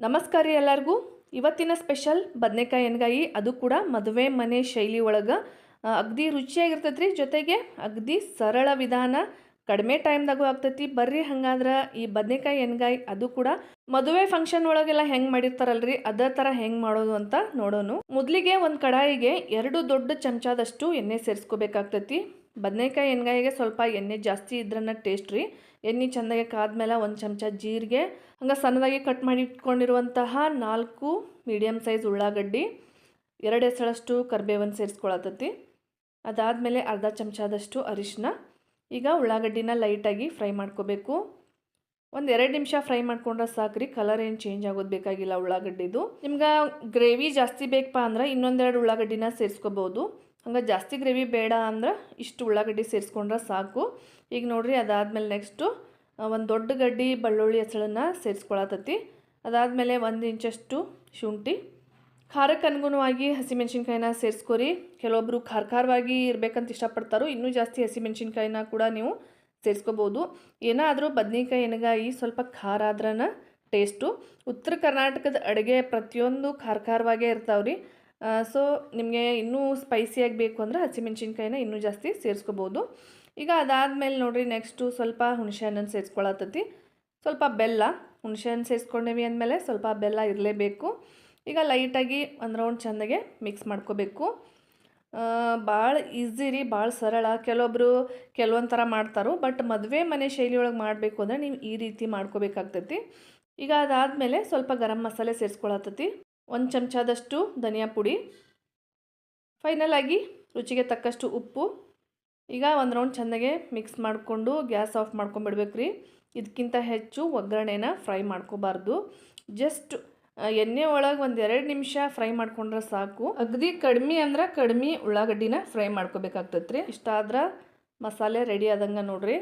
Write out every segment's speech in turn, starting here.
ನಮಸ್ಕಾರ ರೀ ಎಲ್ಲರಿಗೂ. ಇವತ್ತಿನ ಸ್ಪೆಷಲ್ ಬದನೆಕಾಯಿ ಎಣ್ಗಾಯಿ, ಅದು ಕೂಡ ಮದುವೆ ಮನೆ ಶೈಲಿ ಒಳಗೆ. ಅಗ್ದಿ ರುಚಿಯಾಗಿರ್ತೈತೆ ರೀ ಜೊತೆಗೆ ಅಗ್ದಿ ಸರಳ ವಿಧಾನ. ಕಡಿಮೆ ಟೈಮ್ದಾಗೂ ಆಗ್ತೈತಿ. ಬರ್ರಿ ಹಂಗಾದ್ರೆ ಈ ಬದನೆಕಾಯಿ ಎಣ್ಗಾಯಿ, ಅದು ಕೂಡ ಮದುವೆ ಫಂಕ್ಷನ್ ಒಳಗೆಲ್ಲ ಹೆಂಗೆ ಮಾಡಿರ್ತಾರಲ್ರಿ, ಅದೇ ಥರ ಹೆಂಗೆ ಮಾಡೋದು ಅಂತ ನೋಡೋಣ ಮೊದಲಿಗೆ ಒಂದು ಕಡಾಯಿಗೆ ಎರಡು ದೊಡ್ಡ ಚಮಚದಷ್ಟು ಎಣ್ಣೆ ಸೇರಿಸ್ಕೋಬೇಕಾಗ್ತೈತಿ. ಬದನೆಕಾಯಿ ಎಣ್ಗಾಯಿಗೆ ಸ್ವಲ್ಪ ಎಣ್ಣೆ ಜಾಸ್ತಿ ಇದ್ರನ್ನ ಟೇಸ್ಟ್ ರೀ. ಎಣ್ಣೆ ಚೆಂದಾಗಿ ಕಾದ್ಮೇಲೆ ಒಂದು ಚಮಚ ಜೀರಿಗೆ, ಹಂಗೆ ಸಣ್ಣದಾಗಿ ಕಟ್ ಮಾಡಿ ಇಟ್ಕೊಂಡಿರುವಂತಹ ನಾಲ್ಕು ಮೀಡಿಯಮ್ ಸೈಜ್ ಉಳ್ಳಾಗಡ್ಡಿ, ಎರಡು ಎಸಳಷ್ಟು ಕರಿಬೇವನ್ನು ಸೇರಿಸ್ಕೊಳತತಿ ಅದಾದಮೇಲೆ ಅರ್ಧ ಚಮಚದಷ್ಟು ಅರಿಶಿನ ಈಗ ಉಳ್ಳಾಗಡ್ಡಿನ ಲೈಟಾಗಿ ಫ್ರೈ ಮಾಡ್ಕೋಬೇಕು. ಒಂದು ಎರಡು ನಿಮಿಷ ಫ್ರೈ ಮಾಡ್ಕೊಂಡ್ರೆ ಸಾಕ್ರಿ ಕಲರ್ ಏನು ಚೇಂಜ್ ಆಗೋದು ಬೇಕಾಗಿಲ್ಲ ಉಳ್ಳಾಗಡ್ಡಿದು. ನಿಮ್ಗೆ ಗ್ರೇವಿ ಜಾಸ್ತಿ ಬೇಕಪ್ಪ ಅಂದ್ರೆ ಇನ್ನೊಂದೆರಡು ಉಳ್ಳಾಗಡ್ಡಿನ ಸೇರಿಸ್ಕೋಬೋದು. ಹಂಗೆ ಜಾಸ್ತಿ ಗ್ರೇವಿ ಬೇಡ ಅಂದ್ರೆ ಇಷ್ಟು ಉಳ್ಳಾಗಡ್ಡಿ ಸೇರಿಸ್ಕೊಂಡ್ರೆ ಸಾಕು. ಈಗ ನೋಡಿರಿ ಅದಾದಮೇಲೆ ನೆಕ್ಸ್ಟು ಒಂದು ದೊಡ್ಡ ಗಡ್ಡಿ ಬೆಳ್ಳುಳ್ಳಿ ಹೆಸಳನ್ನು ಸೇರಿಸ್ಕೊಳತತಿ ಅದಾದಮೇಲೆ ಒಂದು ಇಂಚಷ್ಟು ಶುಂಠಿ. ಖಾರಕ್ಕೆ ಅನುಗುಣವಾಗಿ ಹಸಿಮೆಣ್ಸಿನ್ಕಾಯಿನ ಸೇರಿಸ್ಕೊರಿ. ಕೆಲವೊಬ್ಬರು ಖಾರ ಖಾರವಾಗಿ ಇರಬೇಕಂತ ಇಷ್ಟಪಡ್ತಾರೋ ಇನ್ನೂ ಜಾಸ್ತಿ ಹಸಿಮೆಣ್ಸಿನ್ಕಾಯಿನ ಕೂಡ ನೀವು ಸೇರಿಸ್ಕೋಬೋದು. ಏನಾದರೂ ಬದ್ನಿಕಾಯಿ ಎಣ್ಗಾಯಿ ಸ್ವಲ್ಪ ಖಾರ ಆದ್ರನ ಟೇಸ್ಟು ಉತ್ತರ ಕರ್ನಾಟಕದ ಅಡುಗೆ ಪ್ರತಿಯೊಂದು ಖಾರ ಖಾರವಾಗೇ ಇರ್ತಾವ್ರಿ. ಸೊ ನಿಮಗೆ ಇನ್ನೂ ಸ್ಪೈಸಿಯಾಗಿ ಬೇಕು ಅಂದರೆ ಹಸಿಮೆಣ್ಸಿನ್ಕಾಯಿನ ಇನ್ನೂ ಜಾಸ್ತಿ ಸೇರಿಸ್ಕೋಬೋದು. ಈಗ ಅದಾದಮೇಲೆ ನೋಡಿರಿ ನೆಕ್ಸ್ಟು ಸ್ವಲ್ಪ ಹುಣಸೆ ಹಣ್ಣನ್ನು ಸೇರಿಸ್ಕೊಳತತಿ ಸ್ವಲ್ಪ ಬೆಲ್ಲ ಹುಣಸೆ ಹಣ್ಣು ಸೇರಿಸ್ಕೊಂಡೇವಿ ಅಂದಮೇಲೆ ಸ್ವಲ್ಪ ಬೆಲ್ಲ ಇರಲೇಬೇಕು. ಈಗ ಲೈಟಾಗಿ ಒಂದು ರೌಂಡ್ ಚೆಂದಾಗೆ ಮಿಕ್ಸ್ ಮಾಡ್ಕೋಬೇಕು. ಭಾಳ ಈಸಿ ರೀ ಭಾಳ ಸರಳ. ಕೆಲವೊಬ್ಬರು ಕೆಲವೊಂದು ಥರ ಮಾಡ್ತಾರೋ ಬಟ್ ಮದುವೆ ಮನೆ ಶೈಲಿಯೊಳಗೆ ಮಾಡಬೇಕು ಅಂದರೆ ನೀವು ಈ ರೀತಿ ಮಾಡ್ಕೋಬೇಕಾಗ್ತೈತಿ. ಈಗ ಅದಾದಮೇಲೆ ಸ್ವಲ್ಪ ಗರಂ ಮಸಾಲೆ ಸೇರಿಸ್ಕೊಳತತಿ ಒಂದು ಚಮಚದಷ್ಟು ಧನಿಯಾ ಪುಡಿ. ಫೈನಲ್ ಆಗಿ ರುಚಿಗೆ ತಕ್ಕಷ್ಟು ಉಪ್ಪು. ಈಗ ಒಂದು ರೌಂಡ್ ಚೆನ್ನಾಗೆ ಮಿಕ್ಸ್ ಮಾಡಿಕೊಂಡು ಗ್ಯಾಸ್ ಆಫ್ ಮಾಡ್ಕೊಂಬಿಡ್ಬೇಕು ರೀ ಇದಕ್ಕಿಂತ ಹೆಚ್ಚು ಒಗ್ಗರಣೆನ ಫ್ರೈ ಮಾಡ್ಕೋಬಾರ್ದು. ಜಸ್ಟ್ ಎಣ್ಣೆ ಒಳಗೆ ಒಂದು ಎರಡು ನಿಮಿಷ ಫ್ರೈ ಮಾಡ್ಕೊಂಡ್ರೆ ಸಾಕು. ಅಗದಿ ಕಡಿಮೆ ಅಂದ್ರೆ ಕಡಿಮೆ ಉಳ್ಳಾಗಡ್ಡಿನ ಫ್ರೈ ಮಾಡ್ಕೋಬೇಕಾಗ್ತೈತೆ ರೀ ಇಷ್ಟಾದ್ರೆ ಮಸಾಲೆ ರೆಡಿ ಆದಂಗೆ ನೋಡ್ರಿ.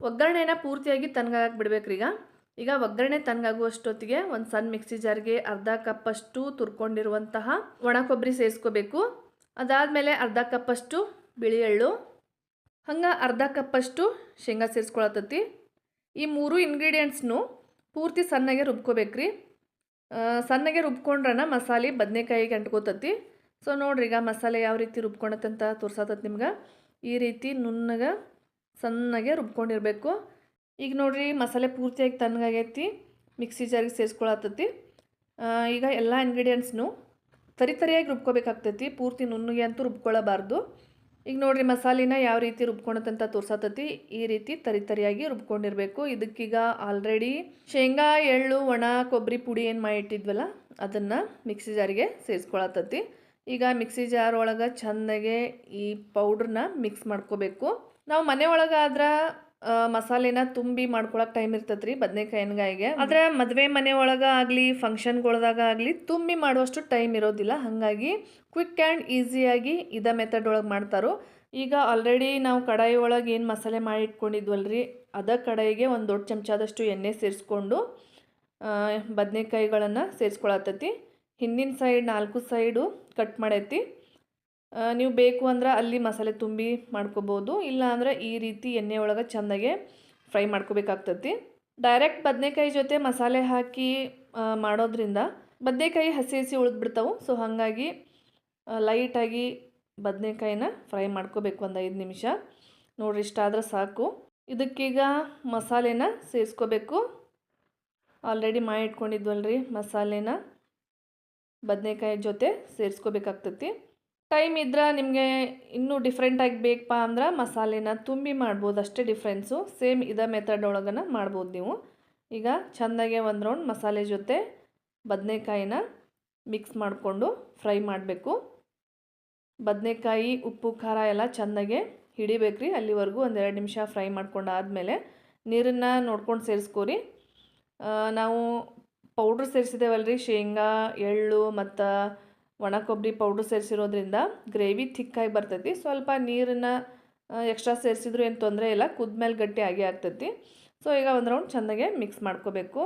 ಒಗ್ಗರಣೆನ ಪೂರ್ತಿಯಾಗಿ ತಣ್ಣಗಾಗಕ್ಕೆ ಬಿಡ್ಬೇಕ್ರಿ ಈಗ ಈಗ ಒಗ್ಗರಣೆ ತಣ್ಣಗಾಗುವಷ್ಟೊತ್ತಿಗೆ ಒಂದು ಸಣ್ಣ ಮಿಕ್ಸಿ ಜಾರ್ಗೆ ಅರ್ಧ ಕಪ್ಪಷ್ಟು ತುರ್ಕೊಂಡಿರುವಂತಹ ಒಣ ಕೊಬ್ಬರಿ ಸೇರಿಸ್ಕೋಬೇಕು ಅದಾದಮೇಲೆ ಅರ್ಧ ಕಪ್ಪಷ್ಟು ಬಿಳಿ ಎಳ್ಳು ಹಂಗೆ ಅರ್ಧ ಕಪ್ಪಷ್ಟು ಶೇಂಗಾ ಸೇರಿಸ್ಕೊಳತತಿ ಈ ಮೂರು ಇಂಗ್ರೀಡಿಯೆಂಟ್ಸ್ನು ಪೂರ್ತಿ ಸಣ್ಣಗೆ ರುಬ್ಕೋಬೇಕ್ರಿ. ಸಣ್ಣಗೆ ರುಬ್ಕೊಂಡ್ರನ ಮಸಾಲೆ ಬದನೆಕಾಯಿಗೆ ಅಂಟ್ಕೋತತಿ ಸೊ ನೋಡ್ರಿ ಈಗ ಮಸಾಲೆ ಯಾವ ರೀತಿ ರುಬ್ಕೊಳತ್ತಂತ ತೋರ್ಸತ್ತತಿ ನಿಮ್ಗೆ. ಈ ರೀತಿ ನುಣ್ಣಗೆ ಸಣ್ಣಗೆ ರುಬ್ಕೊಂಡಿರಬೇಕು. ಈಗ ನೋಡಿರಿ ಮಸಾಲೆ ಪೂರ್ತಿಯಾಗಿ ತಣ್ಣಗಾಗೈತಿ, ಮಿಕ್ಸಿ ಜಾರಿಗೆ ಸೇರಿಸ್ಕೊಳತತಿ ಈಗ ಎಲ್ಲ ಇಂಗ್ರೀಡಿಯೆಂಟ್ಸ್ನು ತರಿ ತರಿಯಾಗಿ ರುಬ್ಕೋಬೇಕಾಗ್ತೈತಿ, ಪೂರ್ತಿ ನುಣ್ಣಗೆ ಅಂತೂ ರುಬ್ಕೊಳ್ಳಬಾರ್ದು ಈಗ ನೋಡಿರಿ ಮಸಾಲಿನ ಯಾವ ರೀತಿ ರುಬ್ಕೊಳತ್ತಂತ ತೋರ್ಸತತಿ ಈ ರೀತಿ ತರಿ ತರಿಯಾಗಿ ರುಬ್ಕೊಂಡಿರಬೇಕು. ಇದಕ್ಕೀಗ ಆಲ್ರೆಡಿ ಶೇಂಗಾ, ಎಳ್ಳು, ಒಣ, ಕೊಬ್ಬರಿ ಪುಡಿ ಏನು ಮಾಡಿಟ್ಟಿದ್ವಲ್ಲ, ಅದನ್ನು ಮಿಕ್ಸಿ ಜಾರಿಗೆ ಸೇರಿಸ್ಕೊಳತತಿ ಈಗ ಮಿಕ್ಸಿ ಜಾರ್ ಒಳಗೆ ಚೆಂದಾಗೆ ಈ ಪೌಡ್ರನ್ನ ಮಿಕ್ಸ್ ಮಾಡ್ಕೋಬೇಕು. ನಾವು ಮನೆ ಒಳಗಾದ್ರೆ ಮಸಾಲೆನ ತುಂಬಿ ಮಾಡ್ಕೊಳಕ್ಕೆ ಟೈಮ್ ಇರ್ತದ್ರಿ ರೀ ಬದನೆಕಾಯಿ ಎಣ್ಗಾಯಿಗೆ. ಆದ್ರೆ ಮದುವೆ ಮನೆ ಒಳಗೆ ಆಗಲಿ ಫಂಕ್ಷನ್ಗಳ್ದಾಗ ಆಗಲಿ ತುಂಬಿ ಮಾಡುವಷ್ಟು ಟೈಮ್ ಇರೋದಿಲ್ಲ. ಹಾಗಾಗಿ ಕ್ವಿಕ್ ಆ್ಯಂಡ್ ಈಸಿಯಾಗಿ ಇದ ಮೆಥಡ್ ಒಳಗೆ ಮಾಡ್ತಾರೋ. ಈಗ ಆಲ್ರೆಡಿ ನಾವು ಕಡಾಯಿ ಒಳಗೆ ಏನು ಮಸಾಲೆ ಮಾಡಿ ಇಟ್ಕೊಂಡಿದ್ವಲ್ರಿ ಅದ ಕಡಾಯಿಗೆ ಒಂದು ದೊಡ್ಡ ಚಮಚದಷ್ಟು ಎಣ್ಣೆ ಸೇರಿಸ್ಕೊಂಡು ಬದನೆಕಾಯಿಗಳನ್ನು ಸೇರಿಸ್ಕೊಳತೈತಿ ಹಿಂದಿನ ಸೈಡ್ ನಾಲ್ಕು ಸೈಡು ಕಟ್ ಮಾಡೈತಿ. ನೀವು ಬೇಕು ಅಂದ್ರೆ ಅಲ್ಲಿ ಮಸಾಲೆ ತುಂಬಿ ಮಾಡ್ಕೋಬೋದು, ಇಲ್ಲ ಅಂದರೆ ಈ ರೀತಿ ಎಣ್ಣೆ ಒಳಗೆ ಚೆಂದಾಗೆ ಫ್ರೈ ಮಾಡ್ಕೋಬೇಕಾಗ್ತತಿ. ಡೈರೆಕ್ಟ್ ಬದನೆಕಾಯಿ ಜೊತೆ ಮಸಾಲೆ ಹಾಕಿ ಮಾಡೋದ್ರಿಂದ ಬದನೆಕಾಯಿ ಹಸಿ ಹಸಿ ಉಳಿದ್ಬಿಡ್ತಾವೆ. ಸೊ ಹಾಗಾಗಿ ಲೈಟಾಗಿ ಬದನೆಕಾಯಿನ ಫ್ರೈ ಮಾಡ್ಕೋಬೇಕು ಒಂದು ಐದು ನಿಮಿಷ. ನೋಡ್ರಿ ಇಷ್ಟಾದ್ರೆ ಸಾಕು. ಇದಕ್ಕೀಗ ಮಸಾಲೆನ ಸೇರಿಸ್ಕೋಬೇಕು. ಆಲ್ರೆಡಿ ಮಾಡಿ ಇಟ್ಕೊಂಡಿದ್ವಲ್ರಿ, ಮಸಾಲೆನ ಬದನೆಕಾಯಿ ಜೊತೆ ಸೇರಿಸ್ಕೋಬೇಕಾಗ್ತತಿ. ಟೈಮ್ ಇದ್ರೆ ನಿಮಗೆ ಇನ್ನೂ ಡಿಫ್ರೆಂಟಾಗಿ ಬೇಕಪ್ಪ ಅಂದ್ರೆ ಮಸಾಲೆನ ತುಂಬಿ ಮಾಡ್ಬೋದು, ಅಷ್ಟೇ ಡಿಫ್ರೆನ್ಸು ಸೇಮ್ ಇದೇ ಮೆಥಡ್ ಒಳಗನ ಮಾಡ್ಬೋದು ನೀವು. ಈಗ ಚೆಂದಾಗೆ ಒಂದು ರೌಂಡ್ ಮಸಾಲೆ ಜೊತೆ ಬದನೆಕಾಯಿನ ಮಿಕ್ಸ್ ಮಾಡಿಕೊಂಡು ಫ್ರೈ ಮಾಡಬೇಕು. ಬದನೆಕಾಯಿ, ಉಪ್ಪು, ಖಾರ ಎಲ್ಲ ಚೆಂದಾಗೆ ಹಿಡಿಬೇಕ್ರಿ. ಅಲ್ಲಿವರೆಗೂ ಒಂದೆರಡು ನಿಮಿಷ ಫ್ರೈ ಮಾಡ್ಕೊಂಡು ಆದಮೇಲೆ ನೀರನ್ನು ನೋಡ್ಕೊಂಡು ಸೇರಿಸ್ಕೋರಿ. ನಾವು ಪೌಡ್ರ್ ಸೇರಿಸಿದ್ದೇವಲ್ರಿ ಶೇಂಗಾ, ಎಳ್ಳು ಮತ್ತು ಒಣ ಕೊಬ್ಬರಿ ಪೌಡ್ರ್ ಸೇರಿಸಿರೋದ್ರಿಂದ ಗ್ರೇವಿ ಥಿಕ್ಕಾಗಿ ಬರ್ತೈತಿ. ಸ್ವಲ್ಪ ನೀರನ್ನು ಎಕ್ಸ್ಟ್ರಾ ಸೇರಿಸಿದ್ರು ಏನು ತೊಂದರೆ ಇಲ್ಲ, ಕುದ್ಮೇಲೆ ಗಟ್ಟಿ ಆಗಿ ಆಗ್ತೈತಿ. ಸೊ ಈಗ ಒಂದು ರೌಂಡ್ ಚೆಂದಾಗೆ ಮಿಕ್ಸ್ ಮಾಡ್ಕೋಬೇಕು.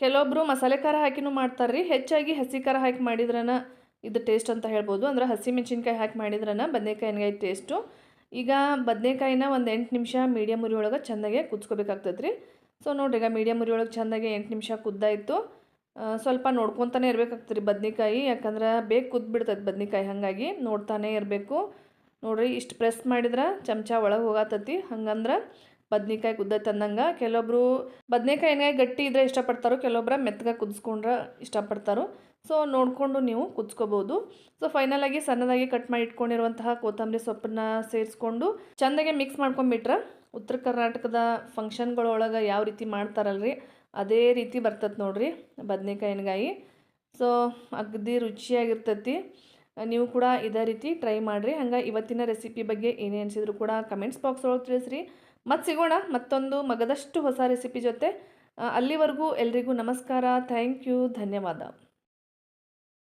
ಕೆಲವೊಬ್ಬರು ಮಸಾಲೆ ಖಾರ ಹಾಕಿನೂ ಮಾಡ್ತಾರೆ ರೀ ಹೆಚ್ಚಾಗಿ ಹಸಿ ಖಾರ ಹಾಕಿ ಮಾಡಿದ್ರನ ಇದು ಟೇಸ್ಟ್ ಅಂತ ಹೇಳ್ಬೋದು. ಅಂದ್ರೆ ಹಸಿ ಮೆಣಸಿನ್ಕಾಯಿ ಹಾಕಿ ಮಾಡಿದ್ರನ ಬದನೆಕಾಯಿ ಎಣ್ಗಾಯಿ ಟೇಸ್ಟು ಈಗ ಬದನೆಕಾಯಿನ ಒಂದು ಎಂಟು ನಿಮಿಷ ಮೀಡಿಯಮ್ ಉರಿ ಒಳಗೆ ಚೆಂದಾಗೆ ಕುದಿಸ್ಕೋಬೇಕಾಗ್ತದೆ ರೀ ಸೊ ನೋಡ್ರಿ, ಈಗ ಮೀಡಿಯಮ್ ಉರಿ ಒಳಗೆ ಚೆಂದಾಗಿ ಎಂಟು ನಿಮಿಷ ಕುದ್ದಾಯಿತು. ಸ್ವಲ್ಪ ನೋಡ್ಕೊತಾನೆ ಇರಬೇಕಾಗ್ತದೆ ರೀ ಬದ್ನಿಕಾಯಿ. ಯಾಕಂದ್ರೆ ಬೇಗ ಕುದ್ಬಿಡ್ತದೆ ಬದ್ನಿಕಾಯಿ ಹಾಗಾಗಿ. ನೋಡ್ತಾನೆ ಇರಬೇಕು. ನೋಡ್ರಿ, ಇಷ್ಟು ಪ್ರೆಸ್ ಮಾಡಿದ್ರೆ ಚಮಚ ಒಳಗೆ ಹೋಗತ್ತತಿ ಹಂಗಂದ್ರೆ ಬದ್ನಿಕಾಯಿ ಕುದ್ದೈತೆ ಅಂದಂಗೆ. ಕೆಲವೊಬ್ರು ಬದ್ನೆಕಾಯಿ ಗಟ್ಟಿ ಇದ್ರೆ ಇಷ್ಟಪಡ್ತಾರೋ, ಕೆಲವೊಬ್ರು ಮೆತ್ತಗೆ ಕುದಿಸ್ಕೊಂಡ್ರೆ ಇಷ್ಟಪಡ್ತಾರೋ. ಸೊ ನೋಡಿಕೊಂಡು ನೀವು ಕುದಿಸ್ಕೋಬೋದು. ಸೊ ಫೈನಲಾಗಿ ಸಣ್ಣದಾಗಿ ಕಟ್ ಮಾಡಿ ಇಟ್ಕೊಂಡಿರುವಂತಹ ಕೊತ್ತಂಬರಿ ಸೊಪ್ಪನ್ನ ಸೇರಿಸ್ಕೊಂಡು ಚೆಂದಾಗೆ ಮಿಕ್ಸ್ ಮಾಡ್ಕೊಂಬಿಟ್ರೆ ಉತ್ತರ ಕರ್ನಾಟಕದ ಫಂಕ್ಷನ್ಗಳೊಳಗೆ ಯಾವ ರೀತಿ ಮಾಡ್ತಾರಲ್ರಿ? ಅದೇ ರೀತಿ ಬರ್ತದೆ ನೋಡಿರಿ ಬದ್ನೆಕಾಯಿ ಎಣ್ಗಾಯಿ ಸೊ ಅಗದಿ ರುಚಿಯಾಗಿರ್ತೈತಿ. ನೀವು ಕೂಡ ಇದೇ ರೀತಿ ಟ್ರೈ ಮಾಡಿರಿ. ಹಂಗೆ ಇವತ್ತಿನ ರೆಸಿಪಿ ಬಗ್ಗೆ ಏನೇ ಅನಿಸಿದ್ರು ಕೂಡ ಕಮೆಂಟ್ಸ್ ಬಾಕ್ಸ್ ಒಳಗೆ ತಿಳಿಸ್ರಿ. ಮತ್ತು ಸಿಗೋಣ ಮತ್ತೊಂದು ಮಗದಷ್ಟು ಹೊಸ ರೆಸಿಪಿ ಜೊತೆ. ಅಲ್ಲಿವರೆಗೂ ಎಲ್ರಿಗೂ ನಮಸ್ಕಾರ. ಥ್ಯಾಂಕ್ ಯು ಧನ್ಯವಾದ.